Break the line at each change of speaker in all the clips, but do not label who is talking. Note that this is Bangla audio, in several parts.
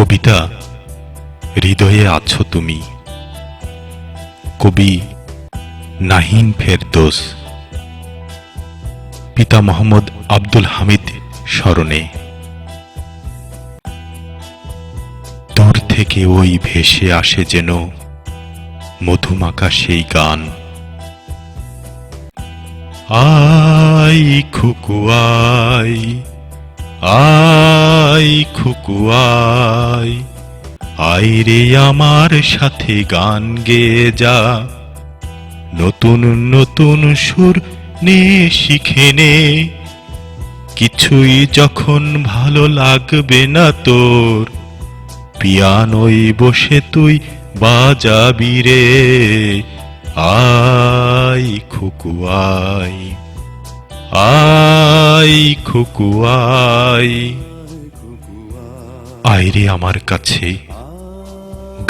কবিতা, হৃদয়ে আছো তুমি। কবি নাহিন ফেরদোস। পিতা মোহাম্মদ আব্দুল হামিদ স্মরণে। দূর থেকে ওই ভেসে আসে যেন মধুমাকা সেই গান। আই খুকুয়াই আই আই রে আমার সাথে গান গেয়ে যা। নতুন নতুন সুর নে, শিখে নে। কিছুই যখন ভালো লাগবে না তোর পিয়ানোই বসে তুই বাজাবি রে। আই খুকুয়াই আই খুকুয়াই আইরে আমার কাছে।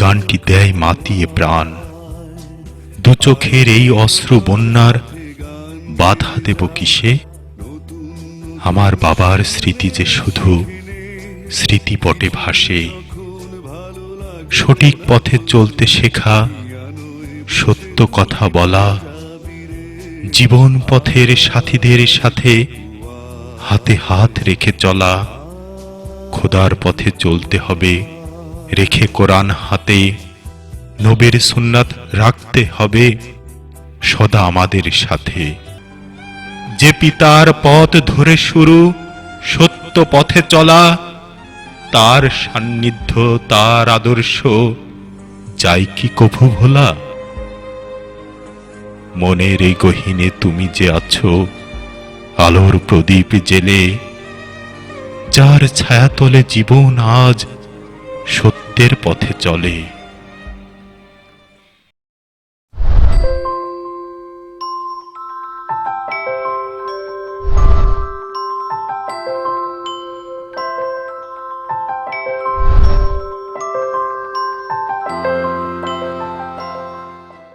গানটি দেয় মাতিয়ে প্রাণ। দু চোখের এই অশ্রু বন্যার বাধা দেব কিসে? আমার বাবার স্মৃতি যে শুধু স্মৃতিপটে ভাসে, সঠিক পথে চলতে শেখা, সত্য কথা বলা, জীবন পথের সাথীদের সাথে হাতে হাত রেখে চলা, খোদার পথে চলতে হবে। রেখে কোরআন হাতে নবীর সুন্নাত রাখতে হবে সদা আমাদের সাথে। যে পিতার পথ ধরে শুরু, সত্য পথে চলা, তার সান্নিধ্য, তার আদর্শ, যাই কি কভু ভোলা। মনের এই গহীনে তুমি যে আছো, আলোর প্রদীপ জেলে, যার ছায়াতলে জীবন আজ সত্যের পথে চলে।